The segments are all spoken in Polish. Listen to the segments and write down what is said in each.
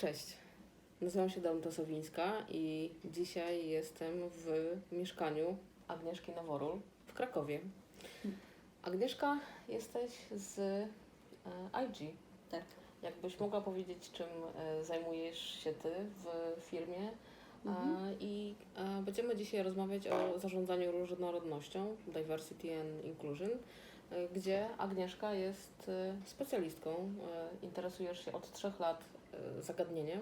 Cześć. Nazywam się Danuta Sowińska i dzisiaj jestem w mieszkaniu Agnieszki Noworul w Krakowie. Agnieszka, jesteś z e, IG. Tak. Jakbyś mogła powiedzieć, czym e, zajmujesz się Ty w firmie? E, Mhm. I e, będziemy dzisiaj rozmawiać o zarządzaniu różnorodnością, diversity and inclusion, gdzie Agnieszka jest e, specjalistką. e, Interesujesz się od trzech lat zagadnieniem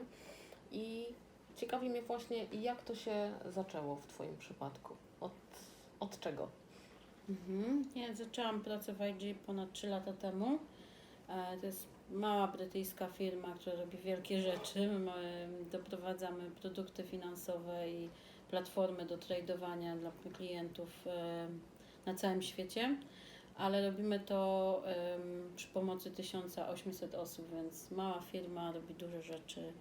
i ciekawi mnie właśnie, jak to się zaczęło w Twoim przypadku. Od, od czego? Mhm. Ja zaczęłam pracę w IG ponad 3 lata temu. E, To jest mała brytyjska firma, która robi wielkie rzeczy. My doprowadzamy produkty finansowe i platformy do tradowania dla klientów e, na całym świecie, ale robimy to em, przy pomocy 1800 osób, więc mała firma robi duże rzeczy.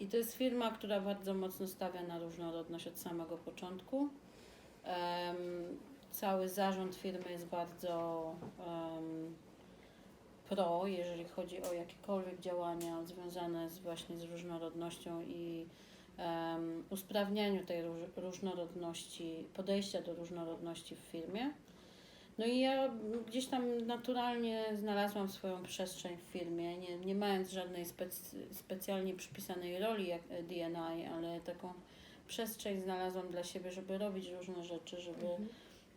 I to jest firma, która bardzo mocno stawia na różnorodność od samego początku. Em, cały zarząd firmy jest bardzo em, pro, jeżeli chodzi o jakiekolwiek działania związane z właśnie z różnorodnością i em, usprawnianiu tej róż, różnorodności, podejścia do różnorodności w firmie. No i ja gdzieś tam naturalnie znalazłam swoją przestrzeń w firmie, nie, nie mając żadnej spec, specjalnie przypisanej roli jak DNI, ale taką przestrzeń znalazłam dla siebie, żeby robić różne rzeczy, żeby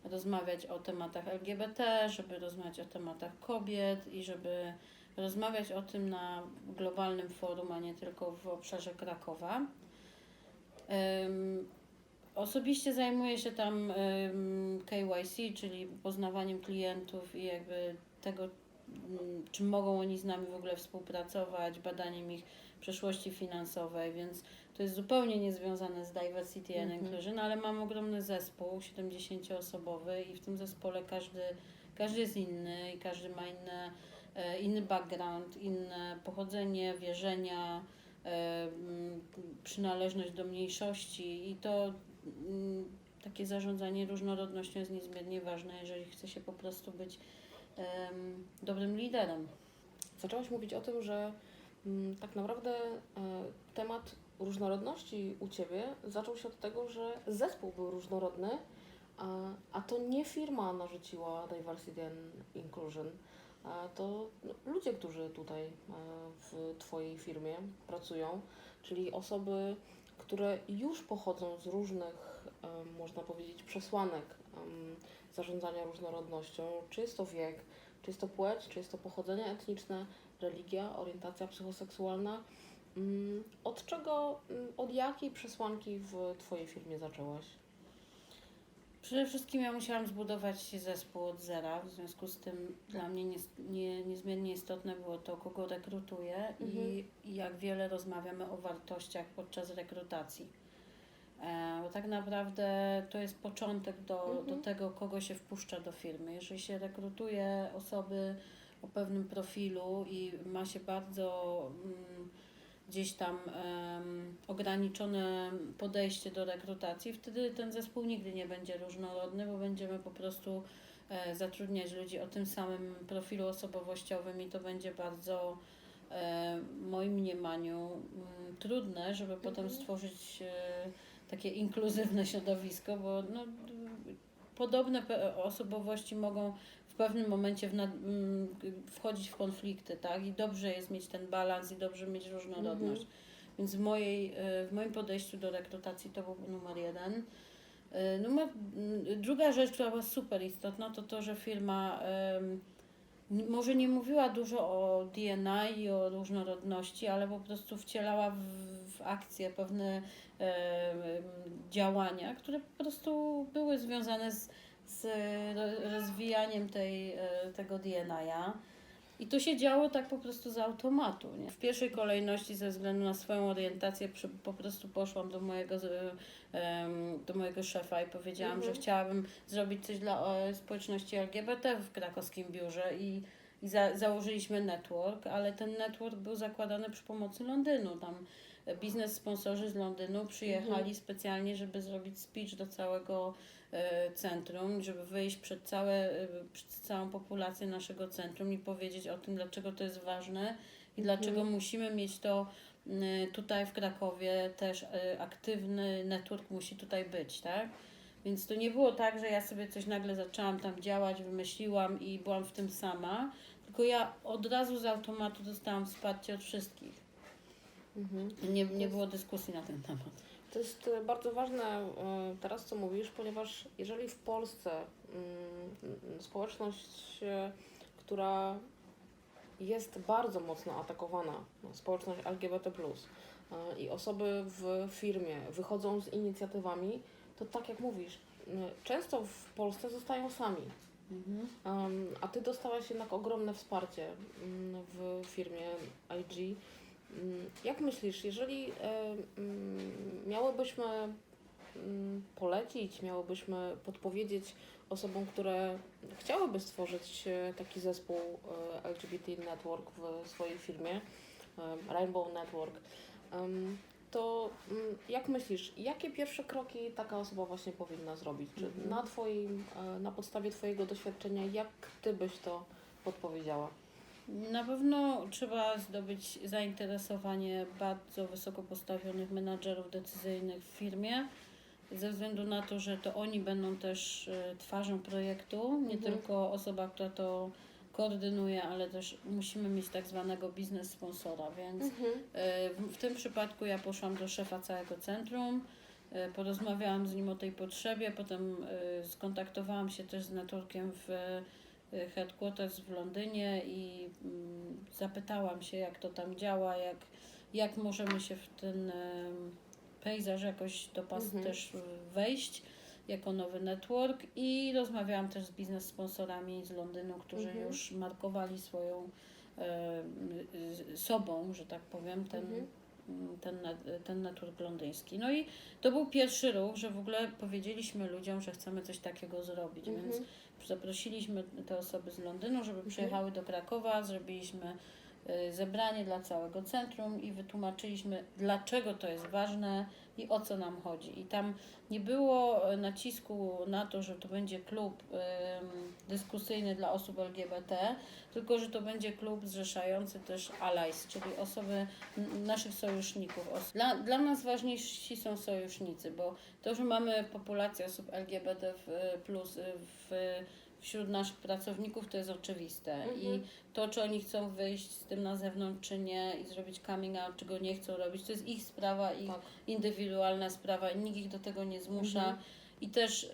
rozmawiać o tematach LGBT, żeby rozmawiać o tematach kobiet i żeby rozmawiać o tym na globalnym forum, a nie tylko w obszarze Krakowa. Osobiście zajmuję się tam KYC, czyli poznawaniem klientów i jakby tego, mm, czy mogą oni z nami w ogóle współpracować, badaniem ich przeszłości finansowej, więc to jest zupełnie niezwiązane z diversity and Mhm. inclusion, ale mam ogromny zespół 70-osobowy i w tym zespole każdy, każdy jest inny i każdy ma inne, e, inny background, inne pochodzenie, wierzenia, e, przynależność do mniejszości i to takie zarządzanie różnorodnością jest niezmiernie ważne, jeżeli chce się po prostu być dobrym liderem. Zaczęłaś mówić o tym, że mm, tak naprawdę e, temat różnorodności u Ciebie zaczął się od tego, że zespół był różnorodny, a, a to nie firma narzuciła diversity and inclusion. A to no, ludzie, którzy tutaj e, w Twojej firmie pracują, czyli osoby, które już pochodzą z różnych, można powiedzieć, przesłanek zarządzania różnorodnością, czy jest to wiek, czy jest to płeć, czy jest to pochodzenie etniczne, religia, orientacja psychoseksualna. Mm, Od czego, mm, od jakiej przesłanki w Twojej firmie zaczęłaś? Przede wszystkim ja musiałam zbudować zespół od zera, w związku z tym dla mnie nie, nie, niezmiernie istotne było to, kogo rekrutuję i, i jak wiele rozmawiamy o wartościach podczas rekrutacji. E, bo tak naprawdę to jest początek do, Mhm. do tego, kogo się wpuszcza do firmy. Jeżeli się rekrutuje osoby o pewnym profilu i ma się bardzo mm, gdzieś tam em, ograniczone podejście do rekrutacji, wtedy ten zespół nigdy nie będzie różnorodny, bo będziemy po prostu e, zatrudniać ludzi o tym samym profilu osobowościowym i to będzie bardzo e, moim mniemaniu mm, trudne, żeby potem stworzyć e, takie inkluzywne środowisko, bo no, podobne osobowości mogą w pewnym momencie w nad, mm, wchodzić w konflikty, tak? I dobrze jest mieć ten balans i dobrze mieć różnorodność. Więc w, mojej, e, w moim podejściu do rekrutacji to był numer jeden. E, Numer, mm, druga rzecz, która była super istotna, to to, że firma n- może nie mówiła dużo o DNI i o różnorodności, ale po prostu wcielała w, w akcję pewne em, działania, które po prostu były związane z, z ro- rozwijaniem tej, e, tego DNA-a. I to się działo tak po prostu z automatu. Nie? W pierwszej kolejności ze względu na swoją orientację po prostu poszłam do mojego, em, do mojego szefa i powiedziałam, Mhm. że chciałabym zrobić coś dla e, społeczności LGBT w krakowskim biurze i, i za, założyliśmy network, ale ten network był zakładany przy pomocy Londynu. Tam e, biznes sponsorzy z Londynu przyjechali Mhm. specjalnie, żeby zrobić speech do całego e, centrum, żeby wyjść przed, całe, e, przed całą populację naszego centrum i powiedzieć o tym, dlaczego to jest ważne i dlaczego musimy mieć to tutaj w Krakowie też y, aktywny network musi tutaj być, tak? Więc to nie było tak, że ja sobie coś nagle zaczęłam tam działać, wymyśliłam i byłam w tym sama, tylko ja od razu z automatu dostałam wsparcie od wszystkich. Mhm. Nie, nie było dyskusji na ten temat. To jest bardzo ważne e, teraz, co mówisz, ponieważ jeżeli w Polsce mm, społeczność, która jest bardzo mocno atakowana, no, społeczność LGBT, e, i osoby w firmie wychodzą z inicjatywami, to tak jak mówisz, często w Polsce zostają sami. Mhm. A ty dostałaś jednak ogromne wsparcie mm, w firmie IG. Mm, Jak myślisz, jeżeli e, mm, miałybyśmy mm, polecić, miałybyśmy podpowiedzieć osobom, które chciałyby stworzyć e, taki zespół e, LGBT Network w swojej firmie, Rainbow Network, to jak myślisz, jakie pierwsze kroki taka osoba właśnie powinna zrobić? Czy Mhm. na twoim, na podstawie Twojego doświadczenia, jak Ty byś to podpowiedziała? Na pewno trzeba zdobyć zainteresowanie bardzo wysoko postawionych menadżerów decyzyjnych w firmie, ze względu na to, że to oni będą też e, twarzą projektu, nie Mhm. tylko osoba, która to koordynuje, ale też musimy mieć tak zwanego biznes sponsora, więc Mhm. E, W, w tym przypadku ja poszłam do szefa całego centrum, e, porozmawiałam z nim o tej potrzebie, potem skontaktowałam się też z networkiem w headquarters w Londynie i mm, zapytałam się, jak to tam działa, jak, jak możemy się w ten pejzaż jakoś do pas Mhm. też wejść jako nowy network i rozmawiałam też z biznes sponsorami z Londynu, którzy Mhm. już markowali swoją e, sobą, że tak powiem, ten, Mhm. ten, ten network londyński. No i to był pierwszy ruch, że w ogóle powiedzieliśmy ludziom, że chcemy coś takiego zrobić, więc Mhm. Zaprosiliśmy te osoby z Londynu, żeby przyjechały do Krakowa, zrobiliśmy zebranie dla całego centrum i wytłumaczyliśmy, dlaczego to jest ważne i o co nam chodzi. I tam nie było y, nacisku na to, że to będzie klub dyskusyjny dla osób LGBT, tylko że to będzie klub zrzeszający też allies, czyli osoby naszych sojuszników. Dla, dla nas ważniejsi są sojusznicy, bo to, że mamy populację osób LGBT w, plus y, w, wśród naszych pracowników, to jest oczywiste. Mhm. I to, czy oni chcą wyjść z tym na zewnątrz, czy nie, i zrobić coming out, czy go nie chcą robić, to jest ich sprawa, ich Tak. indywidualna sprawa i nikt ich do tego nie zmusza. Mhm. I też y,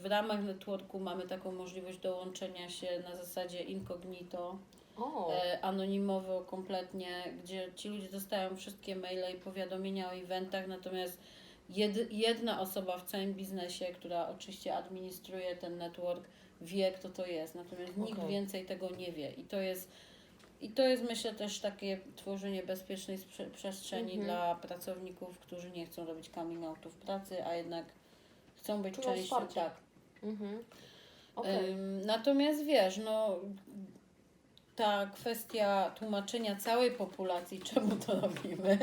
w ramach networku mamy taką możliwość dołączenia się na zasadzie incognito, O, e, anonimowo kompletnie, gdzie ci ludzie dostają wszystkie maile i powiadomienia o eventach, natomiast jed, jedna osoba w całym biznesie, która oczywiście administruje ten network, wie kto to jest, natomiast nikt więcej tego nie wie i to jest i to jest myślę też takie tworzenie bezpiecznej przestrzeni Mhm. dla pracowników, którzy nie chcą robić coming outu w pracy, a jednak chcą być Czują częścią wsparcie. tak, mhm. Okej. Ym, Natomiast wiesz, no ta kwestia tłumaczenia całej populacji, czemu to robimy,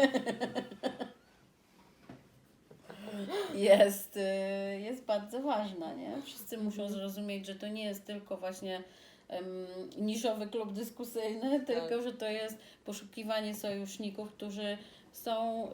jest, y, jest bardzo ważna, nie? Wszyscy muszą Mhm. zrozumieć, że to nie jest tylko właśnie niszowy klub dyskusyjny, tylko że to jest poszukiwanie sojuszników, którzy są,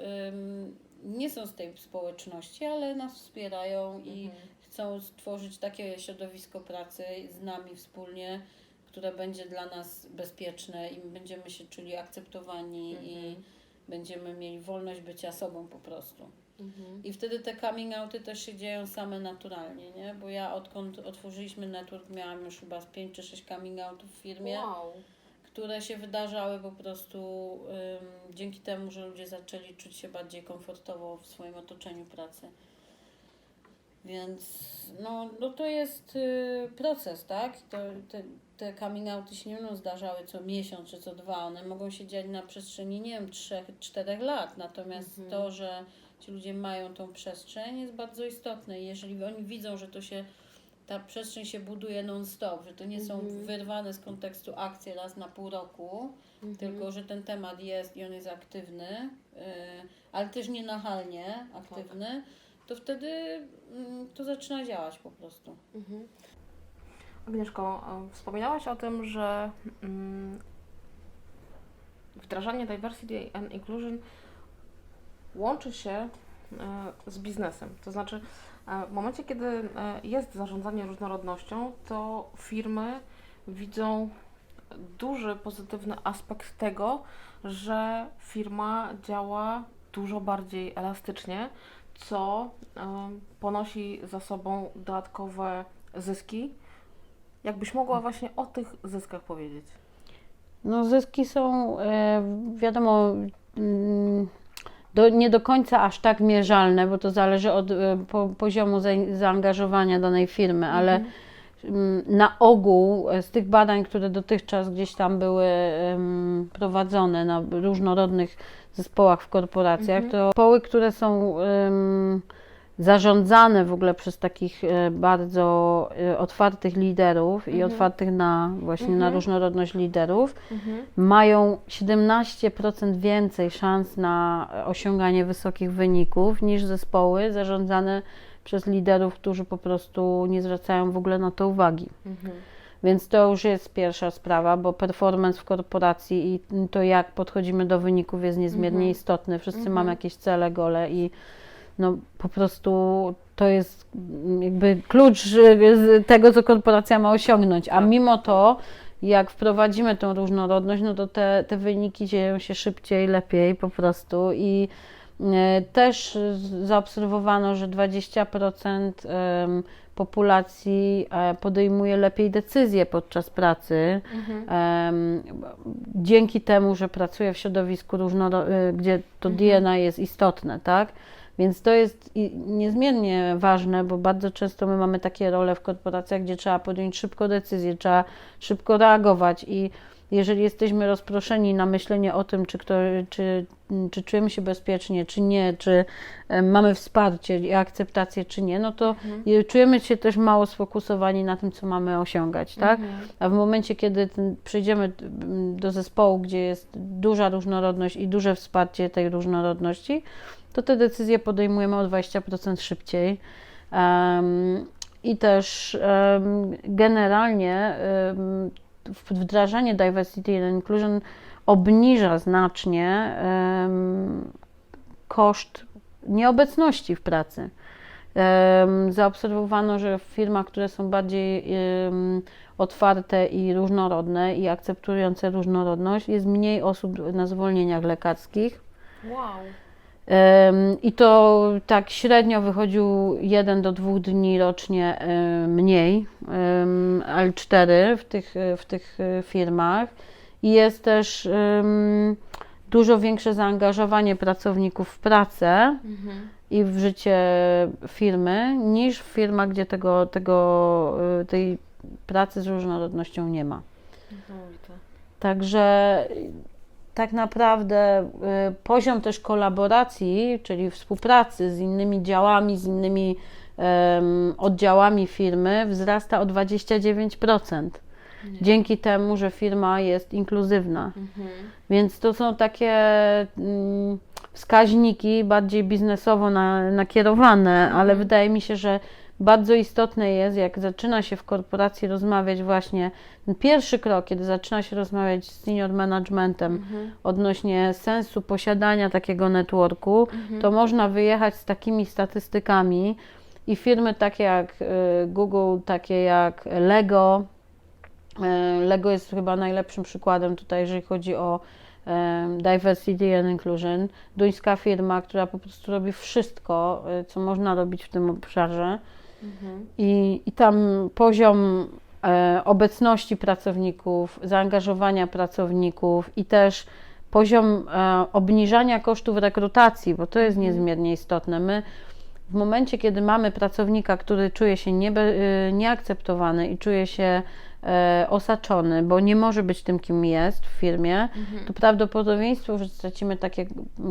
nie są z tej społeczności, ale nas wspierają i Mhm. chcą stworzyć takie środowisko pracy z nami wspólnie, które będzie dla nas bezpieczne i będziemy się czuli akceptowani i Mhm. będziemy mieli wolność bycia sobą po prostu. Mhm. I wtedy te coming outy też się dzieją same naturalnie, nie? Bo ja odkąd otworzyliśmy network miałam już chyba z 5 czy 6 coming outów w firmie, Wow. które się wydarzały po prostu ym, dzięki temu, że ludzie zaczęli czuć się bardziej komfortowo w swoim otoczeniu pracy. Więc no, no to jest y, proces, tak? To, te, te coming outy się nie będą zdarzały co miesiąc czy co dwa. One mogą się dziać na przestrzeni, nie wiem, trzech, czterech lat. Natomiast Mhm. to, że ci ludzie mają tą przestrzeń jest bardzo istotne. Jeżeli oni widzą, że to się ta przestrzeń się buduje non-stop, że to nie są Mhm. wyrwane z kontekstu akcje raz na pół roku, Mhm. tylko że ten temat jest i on jest aktywny, y, ale też nie nachalnie aktywny, to wtedy mm, to zaczyna działać po prostu. Mhm. Agnieszko, e, wspominałaś o tym, że mm, wdrażanie diversity and inclusion łączy się e, z biznesem. To znaczy, e, w momencie, kiedy e, jest zarządzanie różnorodnością, to firmy widzą duży pozytywny aspekt tego, że firma działa dużo bardziej elastycznie, co ponosi za sobą dodatkowe zyski. Jakbyś mogła właśnie o tych zyskach powiedzieć? No zyski są, wiadomo, mm, do, nie do końca aż tak mierzalne, bo to zależy od e, po, poziomu za, zaangażowania danej firmy, ale Mhm. mm, na ogół e, z tych badań, które dotychczas gdzieś tam były prowadzone na różnorodnych zespołach w korporacjach, Mhm. to zespoły, które są zarządzane w ogóle przez takich e, bardzo e, otwartych liderów i Mhm. otwartych na właśnie na Mhm. różnorodność liderów, Mhm. mają 17% więcej szans na osiąganie wysokich wyników niż zespoły zarządzane przez liderów, którzy po prostu nie zwracają w ogóle na to uwagi. Mhm. Więc to już jest pierwsza sprawa, bo performance w korporacji i to, jak podchodzimy do wyników, jest niezmiernie Mhm. istotny. Wszyscy Mhm. mamy jakieś cele, gole i no, po prostu to jest jakby klucz z tego, co korporacja ma osiągnąć. A Tak. mimo to, jak wprowadzimy tą różnorodność, no to te, te wyniki dzieją się szybciej, lepiej po prostu i e, też zaobserwowano, że 20% em, populacji e, podejmuje lepiej decyzje podczas pracy, Mhm. dzięki temu, że pracuje w środowisku różnorodnym, gdzie to Mhm. DNA jest istotne, tak? Więc to jest niezmiernie ważne, bo bardzo często my mamy takie role w korporacjach, gdzie trzeba podjąć szybko decyzję, trzeba szybko reagować i jeżeli jesteśmy rozproszeni na myślenie o tym, czy, kto, czy, czy czujemy się bezpiecznie, czy nie, czy e, mamy wsparcie i akceptację, czy nie, no to Mhm. czujemy się też mało sfokusowani na tym, co mamy osiągać, tak? Mhm. A w momencie, kiedy ten, m, do zespołu, gdzie jest duża różnorodność i duże wsparcie tej różnorodności, to te decyzje podejmujemy o 20% szybciej. Em, I też em, generalnie w- wdrażanie diversity and inclusion obniża znacznie koszt nieobecności w pracy. Zaobserwowano, że w firmach, które są bardziej otwarte i różnorodne i akceptujące różnorodność, jest mniej osób na zwolnieniach lekarskich. Wow. I to tak średnio wychodził 1 do 2 dni rocznie mniej, em, ale 4 w tych, w tych e, firmach. I jest też dużo większe zaangażowanie pracowników w pracę Mhm. i w życie firmy niż w firmach, gdzie tego, tego, y, tej pracy z różnorodnością nie ma. Także tak naprawdę y, poziom też kolaboracji, czyli współpracy z innymi działami, z innymi oddziałami firmy wzrasta o 29%. Dzięki temu, że firma jest inkluzywna. Mhm. Więc to są takie mm, wskaźniki bardziej biznesowo na, nakierowane, ale wydaje mi się, że bardzo istotne jest, jak zaczyna się w korporacji rozmawiać właśnie, ten pierwszy krok, kiedy zaczyna się rozmawiać z senior managementem Mhm. odnośnie sensu posiadania takiego networku, Mhm. to można wyjechać z takimi statystykami i firmy takie jak y, Google, takie jak Lego, e, Lego jest chyba najlepszym przykładem tutaj, jeżeli chodzi o diversity and inclusion. Duńska firma, która po prostu robi wszystko, e, co można robić w tym obszarze. Mhm. I, i tam poziom e, obecności pracowników, zaangażowania pracowników i też poziom e, obniżania kosztów rekrutacji, bo to jest Mhm. niezmiernie istotne. My w momencie, kiedy mamy pracownika, który czuje się niebe, e, nieakceptowany i czuje się e, osaczony, bo nie może być tym, kim jest w firmie, Mhm. to prawdopodobieństwo, że stracimy takie,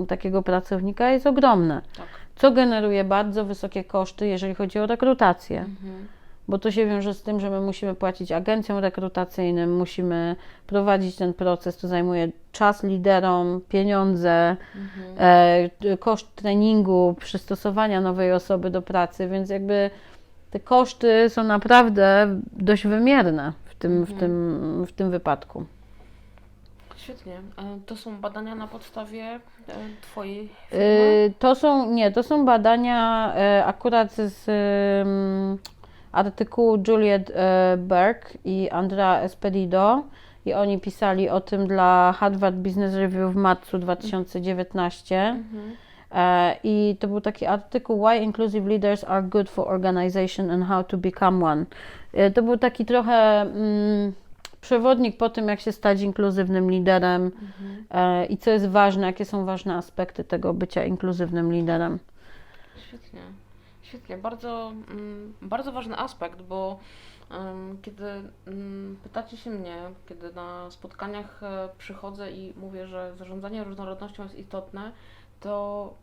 takiego pracownika jest ogromne Tak. Co generuje bardzo wysokie koszty, jeżeli chodzi o rekrutację. Mhm. Bo to się wiąże z tym, że my musimy płacić agencjom rekrutacyjnym, musimy prowadzić ten proces, to zajmuje czas liderom, pieniądze, Mhm. e, koszt treningu, przystosowania nowej osoby do pracy, więc jakby te koszty są naprawdę dość wymierne w tym, w Mhm. tym, w tym wypadku. Świetnie. E, To są badania na podstawie e, Twojej firmy? Y, To są, nie, to są badania e, akurat z artykułu Juliet e, Berg i Andrea Espedido i oni pisali o tym dla Harvard Business Review w marcu 2019 Mhm. E, i to był taki artykuł Why Inclusive Leaders Are Good for Organization and How to Become One. E, To był taki trochę mm, przewodnik po tym, jak się stać inkluzywnym liderem Mhm. e, i co jest ważne, jakie są ważne aspekty tego bycia inkluzywnym liderem. Świetnie. Świetnie. Bardzo, mm, bardzo ważny aspekt, bo kiedy mm, pytacie się mnie, kiedy na spotkaniach e, przychodzę i mówię, że zarządzanie różnorodnością jest istotne, to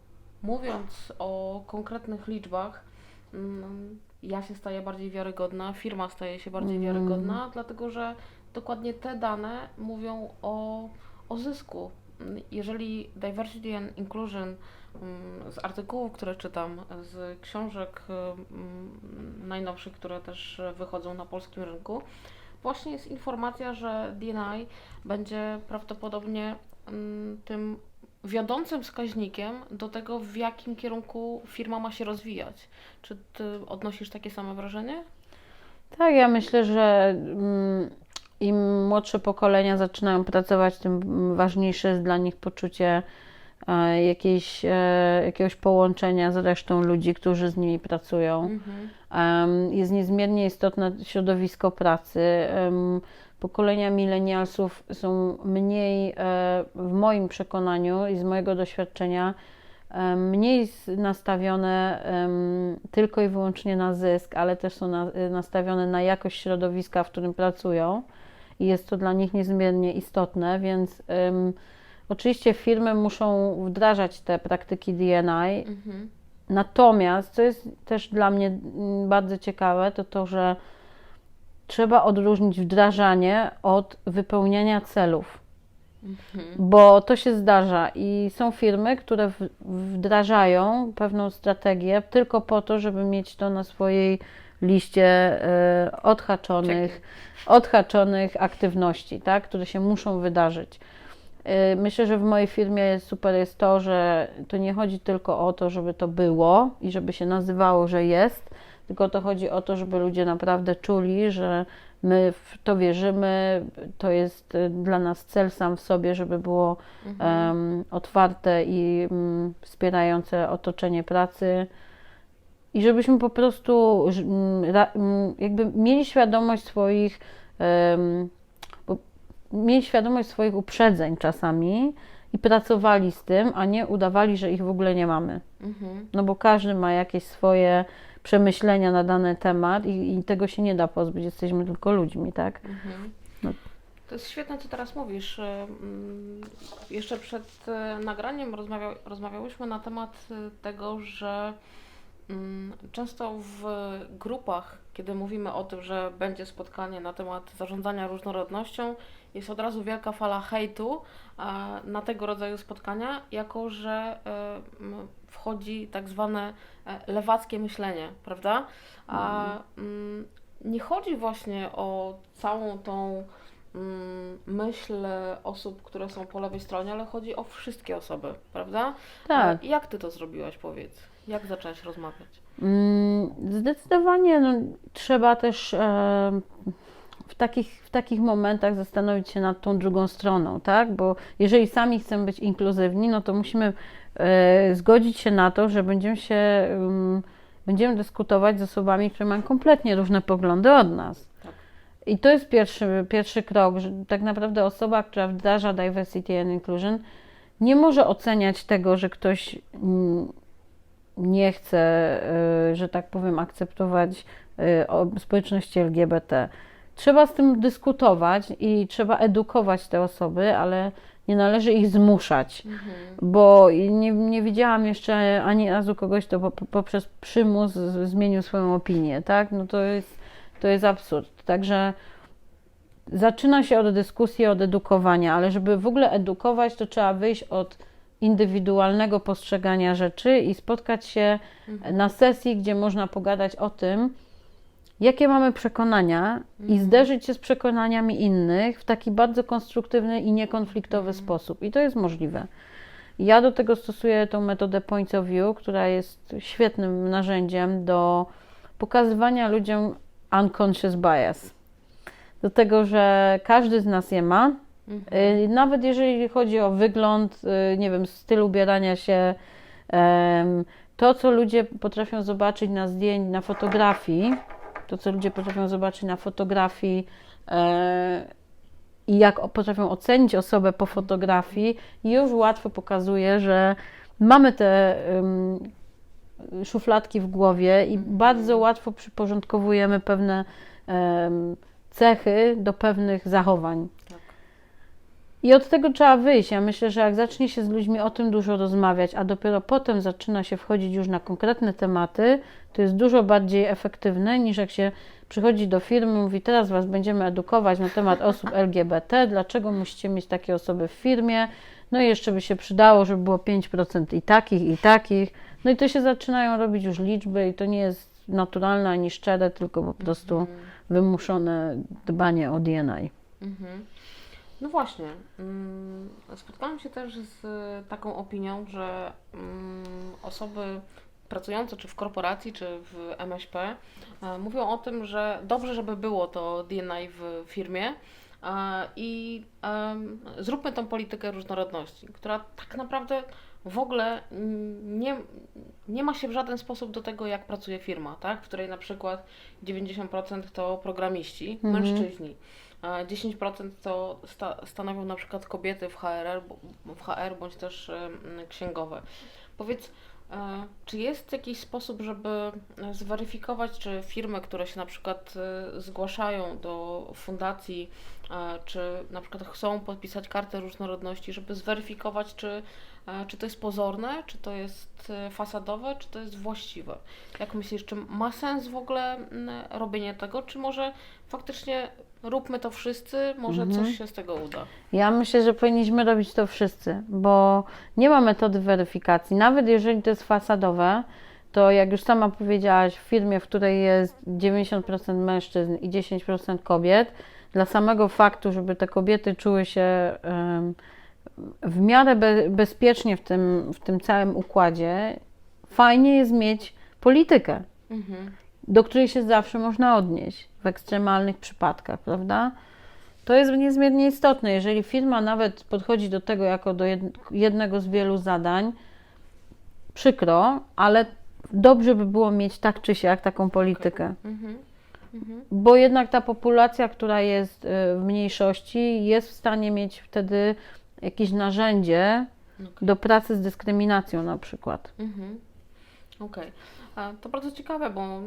mówiąc o konkretnych liczbach, mm, ja się staję bardziej wiarygodna, firma staje się bardziej Mm. wiarygodna, dlatego że dokładnie te dane mówią o, o zysku. Jeżeli diversity and inclusion mm, z artykułów, które czytam, z książek mm, najnowszych, które też wychodzą na polskim rynku, właśnie jest informacja, że DNI będzie prawdopodobnie mm, tym wiodącym wskaźnikiem do tego, w jakim kierunku firma ma się rozwijać. Czy ty odnosisz takie same wrażenie? Tak, ja myślę, że mm, im młodsze pokolenia zaczynają pracować, tym ważniejsze jest dla nich poczucie e, jakiejś, e, jakiegoś połączenia z resztą ludzi, którzy z nimi pracują. Mhm. Jest niezmiernie istotne środowisko pracy. Pokolenia milenialsów są mniej, e, w moim przekonaniu i z mojego doświadczenia, mniej nastawione tylko i wyłącznie na zysk, ale też są na, nastawione na jakość środowiska, w którym pracują i jest to dla nich niezmiernie istotne, więc oczywiście firmy muszą wdrażać te praktyki DNI, Mhm. Natomiast, co jest też dla mnie mm, bardzo ciekawe, to to, że trzeba odróżnić wdrażanie od wypełniania celów, Mhm. bo to się zdarza i są firmy, które wdrażają pewną strategię tylko po to, żeby mieć to na swojej liście e, odhaczonych, odhaczonych aktywności, tak, które się muszą wydarzyć. Y, Myślę, że w mojej firmie jest super jest to, że to nie chodzi tylko o to, żeby to było i żeby się nazywało, że jest, tylko to chodzi o to, żeby ludzie naprawdę czuli, że my w to wierzymy, to jest y, dla nas cel sam w sobie, żeby było Mhm. em, otwarte i mm, wspierające otoczenie pracy. I żebyśmy po prostu jakby mieli świadomość swoich, mieli świadomość swoich uprzedzeń czasami i pracowali z tym, a nie udawali, że ich w ogóle nie mamy. Mhm. No bo każdy ma jakieś swoje przemyślenia na dany temat i, i tego się nie da pozbyć. Jesteśmy tylko ludźmi, tak? Mhm. No. To jest świetne, co teraz mówisz. E, Jeszcze przed e, nagraniem rozmawiał, rozmawiałyśmy na temat e, tego, że często w grupach, kiedy mówimy o tym, że będzie spotkanie na temat zarządzania różnorodnością, jest od razu wielka fala hejtu na tego rodzaju spotkania, jako że e, wchodzi tak zwane e, lewackie myślenie, prawda? A mm, nie chodzi właśnie o całą tą mm, myśl osób, które są po lewej stronie, ale chodzi o wszystkie osoby, prawda? Tak. Jak ty to zrobiłaś, powiedz? Jak zaczęłaś rozmawiać? Mm, Zdecydowanie no, trzeba też e, w takich, w takich momentach zastanowić się nad tą drugą stroną, tak? Bo jeżeli sami chcemy być inkluzywni, no to musimy e, zgodzić się na to, że będziemy się mm, będziemy dyskutować z osobami, które mają kompletnie różne poglądy od nas. Tak. I to jest pierwszy, pierwszy krok, że tak naprawdę osoba, która wdraża diversity and inclusion, nie może oceniać tego, że ktoś mm, nie chce, y, że tak powiem, akceptować y, społeczności LGBT. Trzeba z tym dyskutować i trzeba edukować te osoby, ale nie należy ich zmuszać, bo nie, nie widziałam jeszcze ani razu kogoś, kto po, poprzez przymus zmienił swoją opinię, tak? No to jest, to jest absurd. Także zaczyna się od dyskusji, od edukowania, ale żeby w ogóle edukować, to trzeba wyjść od indywidualnego postrzegania rzeczy i spotkać się Mhm. na sesji, gdzie można pogadać o tym, jakie mamy przekonania i Mhm. zderzyć się z przekonaniami innych w taki bardzo konstruktywny i niekonfliktowy Mhm. sposób. I to jest możliwe. Ja do tego stosuję tą metodę Points of View, która jest świetnym narzędziem do pokazywania ludziom unconscious bias. Do tego, że każdy z nas je ma, Mhm. Y, Nawet jeżeli chodzi o wygląd, y, nie wiem, styl ubierania się, to co ludzie potrafią zobaczyć na zdjęć, na fotografii, to co ludzie potrafią zobaczyć na fotografii e, i jak potrafią ocenić osobę po fotografii, już łatwo pokazuje, że mamy te szufladki w głowie i bardzo łatwo przyporządkowujemy pewne cechy do pewnych zachowań. Tak. I od tego trzeba wyjść. Ja myślę, że jak zacznie się z ludźmi o tym dużo rozmawiać, a dopiero potem zaczyna się wchodzić już na konkretne tematy, to jest dużo bardziej efektywne niż jak się przychodzi do firmy i mówi, teraz Was będziemy edukować na temat osób LGBT, dlaczego musicie mieć takie osoby w firmie, no i jeszcze by się przydało, żeby było 5% i takich, i takich. No i to się zaczynają robić już liczby i to nie jest naturalne ani szczere, tylko po prostu wymuszone dbanie o DNA. Mhm. No właśnie. mm, Spotkałam się też z taką opinią, że mm, osoby pracujące czy w korporacji, czy w MŚP e, mówią o tym, że dobrze, żeby było to DNA w firmie e, i zróbmy tą politykę różnorodności, która tak naprawdę w ogóle nie, nie ma się w żaden sposób do tego, jak pracuje firma, tak? w której na przykład 90% to programiści, Mhm. mężczyźni. A 10% to sta, stanowią na przykład kobiety w HR, w HR bądź też księgowe. Powiedz, e, czy jest jakiś sposób, żeby zweryfikować, czy firmy, które się na przykład e, zgłaszają do fundacji, e, czy na przykład chcą podpisać kartę różnorodności, żeby zweryfikować, czy, czy to jest pozorne, czy to jest e, fasadowe, czy to jest właściwe? Jak myślisz, czy ma sens w ogóle mm, robienie tego, czy może faktycznie róbmy to wszyscy, może Mhm. coś się z tego uda? Ja myślę, że powinniśmy robić to wszyscy, bo nie ma metody weryfikacji. Nawet jeżeli to jest fasadowe, to jak już sama powiedziałaś, w firmie, w której jest 90% mężczyzn i 10% kobiet, dla samego faktu, żeby te kobiety czuły się w miarę be, bezpiecznie w tym, w tym całym układzie, fajnie jest mieć politykę Mhm. do której się zawsze można odnieść w ekstremalnych przypadkach, prawda? To jest niezmiernie istotne. Jeżeli firma nawet podchodzi do tego jako do jed- jednego z wielu zadań, przykro, ale dobrze by było mieć tak czy siak taką politykę. Mhm. Mhm. Bo jednak ta populacja, która jest y, w mniejszości, jest w stanie mieć wtedy jakieś narzędzie Okej. do pracy z dyskryminacją na przykład. Mhm. Okej. E, To bardzo ciekawe, bo e,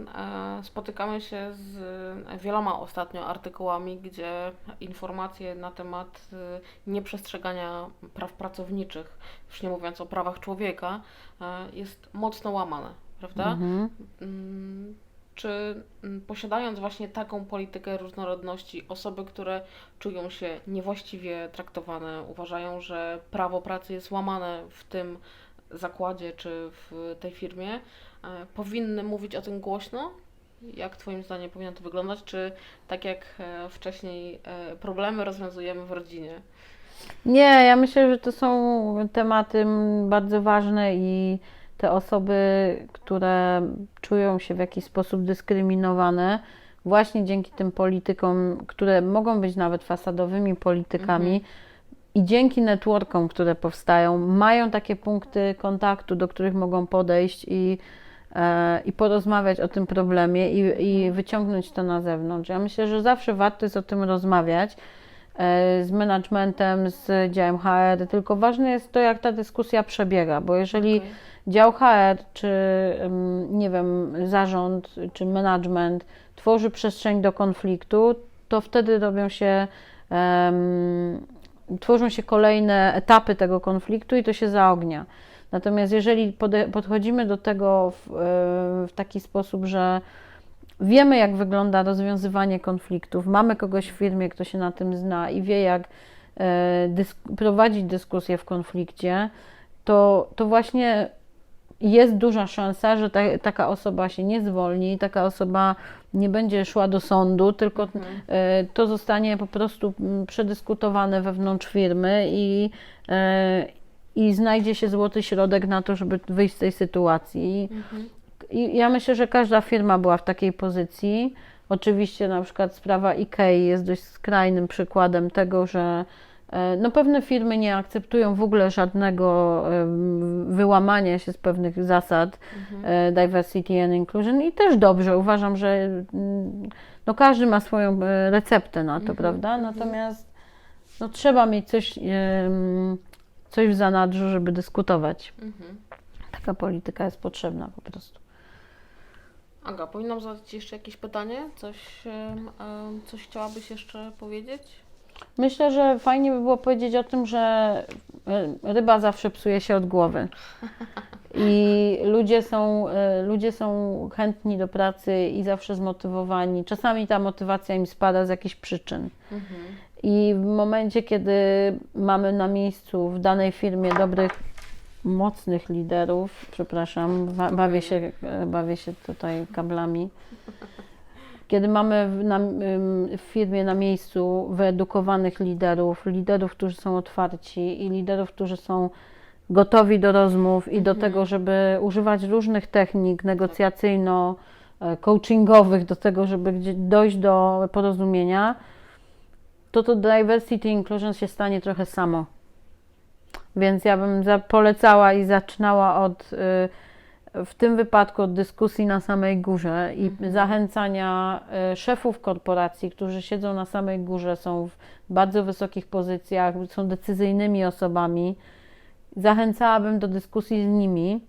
spotykamy się z wieloma ostatnio artykułami, gdzie informacje na temat e, nieprzestrzegania praw pracowniczych, już nie mówiąc o prawach człowieka, e, jest mocno łamane, prawda? Mhm. Czy mm, posiadając właśnie taką politykę różnorodności, osoby, które czują się niewłaściwie traktowane, uważają, że prawo pracy jest łamane w tym zakładzie czy w tej firmie, e, powinny mówić o tym głośno? Jak Twoim zdaniem powinno to wyglądać? Czy tak jak e, wcześniej e, problemy rozwiązujemy w rodzinie? Nie, ja myślę, że to są tematy bardzo ważne i te osoby, które czują się w jakiś sposób dyskryminowane, właśnie dzięki tym politykom, które mogą być nawet fasadowymi politykami, i dzięki networkom, które powstają, mają takie punkty kontaktu, do których mogą podejść i, e, i porozmawiać o tym problemie i, i wyciągnąć to na zewnątrz. Ja myślę, że zawsze warto jest o tym rozmawiać z managementem, z działem HR, tylko ważne jest to, jak ta dyskusja przebiega, bo jeżeli Okej. dział HR, czy nie wiem, zarząd, czy management tworzy przestrzeń do konfliktu, to wtedy robią się, em, tworzą się kolejne etapy tego konfliktu i to się zaognia. Natomiast jeżeli podchodzimy do tego w, e, w taki sposób, że wiemy, jak wygląda rozwiązywanie konfliktów, mamy kogoś w firmie, kto się na tym zna i wie, jak e, dysk- prowadzić dyskusję w konflikcie, to, to właśnie jest duża szansa, że ta, taka osoba się nie zwolni, taka osoba nie będzie szła do sądu, tylko e, to zostanie po prostu mm, przedyskutowane wewnątrz firmy i, e, i znajdzie się złoty środek na to, żeby wyjść z tej sytuacji. I ja myślę, że każda firma była w takiej pozycji. Oczywiście na przykład sprawa IKEA jest dość skrajnym przykładem tego, że e, no pewne firmy nie akceptują w ogóle żadnego wyłamania się z pewnych zasad e, diversity and inclusion i też dobrze. Uważam, że mm, no każdy ma swoją e, receptę na to, prawda? Natomiast no, trzeba mieć coś, coś w zanadrzu, żeby dyskutować. Mhm. Taka polityka jest potrzebna po prostu. Aga, powinnam zadać jeszcze jakieś pytanie? Coś, coś chciałabyś jeszcze powiedzieć? Myślę, że fajnie by było powiedzieć o tym, że e, ryba zawsze psuje się od głowy. I ludzie są, e, ludzie są chętni do pracy i zawsze zmotywowani. Czasami ta motywacja im spada z jakichś przyczyn. I w momencie, kiedy mamy na miejscu w danej firmie dobrych, mocnych liderów, przepraszam, bawię się, e, bawię się tutaj kablami. Kiedy mamy w, na, w firmie na miejscu wyedukowanych liderów, liderów, którzy są otwarci i liderów, którzy są gotowi do rozmów i do tego, żeby używać różnych technik negocjacyjno-coachingowych do tego, żeby dojść do porozumienia, to to diversity inclusion się stanie trochę samo. Więc ja bym polecała i zaczynała od, y, w tym wypadku od dyskusji na samej górze i zachęcania y, szefów korporacji, którzy siedzą na samej górze, są w bardzo wysokich pozycjach, są decyzyjnymi osobami. Zachęcałabym do dyskusji z nimi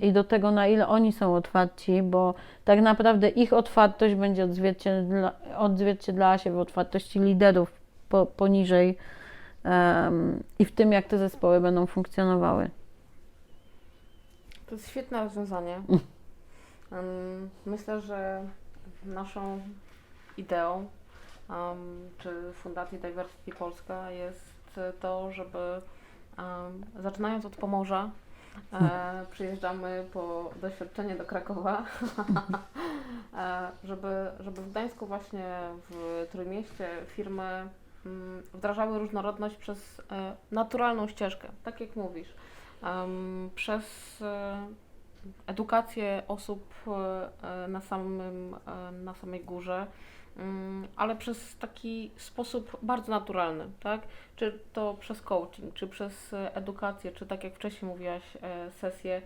i do tego, na ile oni są otwarci, bo tak naprawdę ich otwartość będzie odzwierciedla, odzwierciedlała się w otwartości liderów po, poniżej em, i w tym, jak te zespoły będą funkcjonowały. To jest świetne rozwiązanie. Em, Myślę, że naszą ideą em, czy Fundacji Diversity Polska jest to, żeby em, zaczynając od Pomorza, e, przyjeżdżamy po doświadczenie do Krakowa, e, żeby, żeby w Gdańsku właśnie w Trójmieście firmy wdrażały różnorodność przez e, naturalną ścieżkę, tak jak mówisz. Przez e, edukację osób e, na, samym, na samej górze, mm, ale przez taki sposób bardzo naturalny, tak? Czy to przez coaching, czy przez edukację, czy tak jak wcześniej mówiłaś, sesje,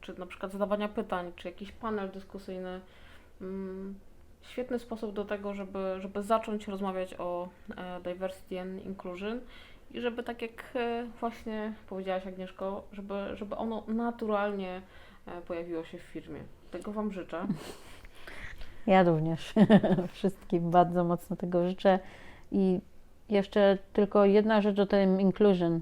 czy na przykład zadawania pytań, czy jakiś panel dyskusyjny. Świetny sposób do tego, żeby, żeby zacząć rozmawiać o e, diversity and inclusion i żeby tak jak e, właśnie powiedziałaś Agnieszko, żeby, żeby ono naturalnie e, pojawiło się w firmie. Tego Wam życzę. Ja również wszystkim bardzo mocno tego życzę. I jeszcze tylko jedna rzecz o tym inclusion.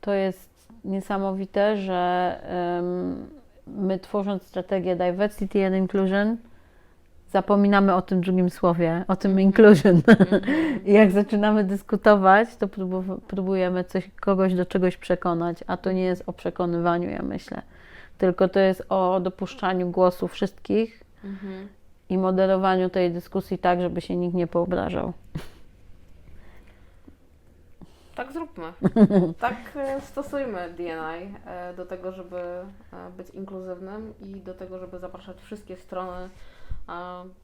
To jest niesamowite, że em, my tworząc strategię diversity and inclusion zapominamy o tym drugim słowie, o tym inclusion. I jak zaczynamy dyskutować, to próbu- próbujemy coś, kogoś do czegoś przekonać, a to nie jest o przekonywaniu, ja myślę. Tylko to jest o dopuszczaniu głosu wszystkich Mhm. i moderowaniu tej dyskusji tak, żeby się nikt nie poobrażał. Tak zróbmy. Tak e, stosujmy DNI e, do tego, żeby e, być inkluzywnym i do tego, żeby zapraszać wszystkie strony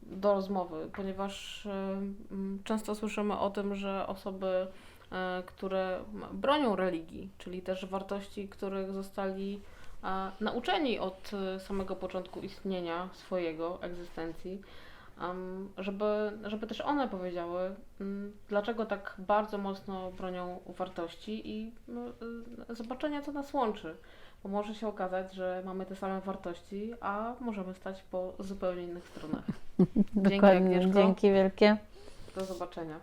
do rozmowy, ponieważ e, często słyszymy o tym, że osoby, e, które bronią religii, czyli też wartości, których zostali e, nauczeni od e, samego początku istnienia swojego, egzystencji, żeby, żeby też one powiedziały, dlaczego tak bardzo mocno bronią wartości i zobaczenia, co nas łączy. Bo może się okazać, że mamy te same wartości, a możemy stać po zupełnie innych stronach. Dokładnie. Agnieszko. Dzięki wielkie. Do zobaczenia.